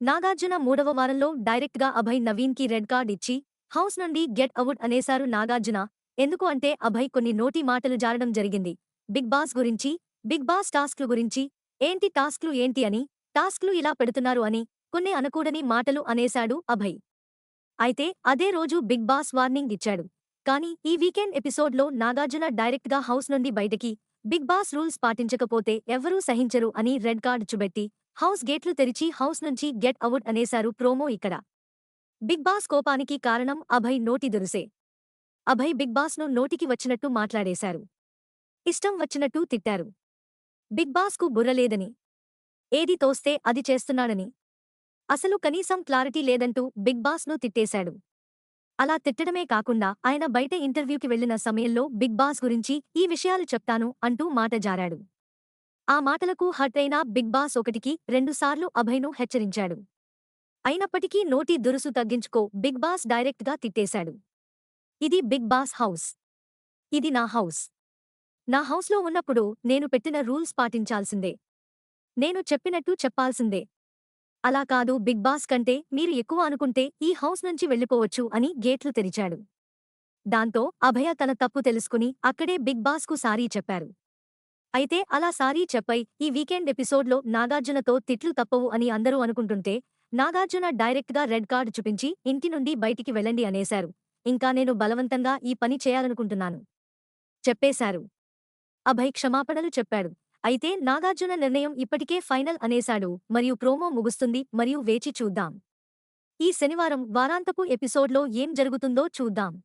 నాగార్జున మూడవ వారంలో డైరెక్ట్గా అభయ్ నవీన్కి రెడ్ కార్డ్ ఇచ్చి హౌస్ నుండి గెట్ అవుట్ అనేశారు నాగార్జున. ఎందుకు అంటే అభయ్ కొన్ని నోటి మాటలు జారడం జరిగింది. బిగ్ బాస్ గురించి బిగ్ బాస్ టాస్క్లు గురించి ఏంటి టాస్క్లు ఏంటి అని టాస్క్లు ఇలా పెడుతున్నారు అని కొన్ని అనకూడని మాటలు అనేశాడు అభయ్. అయితే అదే రోజు బిగ్ బాస్ వార్నింగ్ ఇచ్చాడు. కానీ ఈ వీకెండ్ ఎపిసోడ్లో నాగార్జున డైరెక్ట్గా హౌస్ నుండి బయటకి బిగ్ బాస్ రూల్స్ పాటించకపోతే ఎవరూ సహించరు అని రెడ్ కార్డ్ చుబెట్టి హౌస్ గేట్లు తెరిచి హౌస్ నుంచి గెట్ అవుట్ అనేశారు ప్రోమో ఇక్కడ. బిగ్ బాస్ కోపానికి కారణం అభయ్ నోటి దురుసే. అభయ్ బిగ్ బాస్ను నోటికి వచ్చినట్టు మాట్లాడేశారు. ఇష్టం వచ్చినట్టు తిట్టారు. బిగ్ బాస్కు బుర్రలేదని. ఏది తోస్తే అది చేస్తున్నాడని. అసలు కనీసం క్లారిటీ లేదంటూ బిగ్ బాస్ను తిట్టేశాడు. అలా తిట్టడమే కాకుండా ఆయన బయట ఇంటర్వ్యూకి వెళ్ళిన సమయంలో బిగ్ బాస్ గురించి ఈ విషయాలు చెప్తాను అంటూ మాట జారాడు. ఆ మాటలకు హర్ట్ అయిన బిగ్ బాస్ ఒకటికి రెండుసార్లు అభయ్ను హెచ్చరించాడు. అయినప్పటికీ నోటి దురుసు తగ్గించుకో బిగ్ బాస్ డైరెక్ట్గా తిట్టేశాడు. ఇది బిగ్ బాస్ హౌస్. ఇది నా హౌస్. నా హౌస్లో ఉన్నప్పుడు నేను పెట్టిన రూల్స్ పాటించాల్సిందే. నేను చెప్పినట్టు చెప్పాల్సిందే. అలా కాదు బిగ్ బాస్ కంటే మీరు ఎక్కువ అనుకుంటే ఈ హౌస్ నుంచి వెళ్ళిపోవచ్చు అని గేట్లు తెరిచాడు. దాంతో అభయ తన తప్పు తెలుసుకుని అక్కడే బిగ్ బాస్కు సారీ చెప్పారు. అయితే అలా సారీ చెప్పై ఈ వీకెండ్ ఎపిసోడ్లో నాగార్జునతో తిట్లు తప్పవు అని అందరూ అనుకుంటుంటే నాగార్జున డైరెక్ట్గా రెడ్ కార్డు చూపించి ఇంటి నుండి బయటికి వెళ్ళండి అనేశారు. ఇంకా నేను బలవంతంగా ఈ పని చేయాలనుకుంటున్నాను. చెప్పేశారు. అభయ్ క్షమాపణలు చెప్పాడు. అయితే నాగార్జున నిర్ణయం ఇప్పటికే ఫైనల్ అనేశాడు. మరియు ప్రోమో ముగుస్తుంది. మరియు వేచి చూద్దాం. ఈ శనివారం వారాంతపు ఎపిసోడ్లో ఏం జరుగుతుందో చూద్దాం.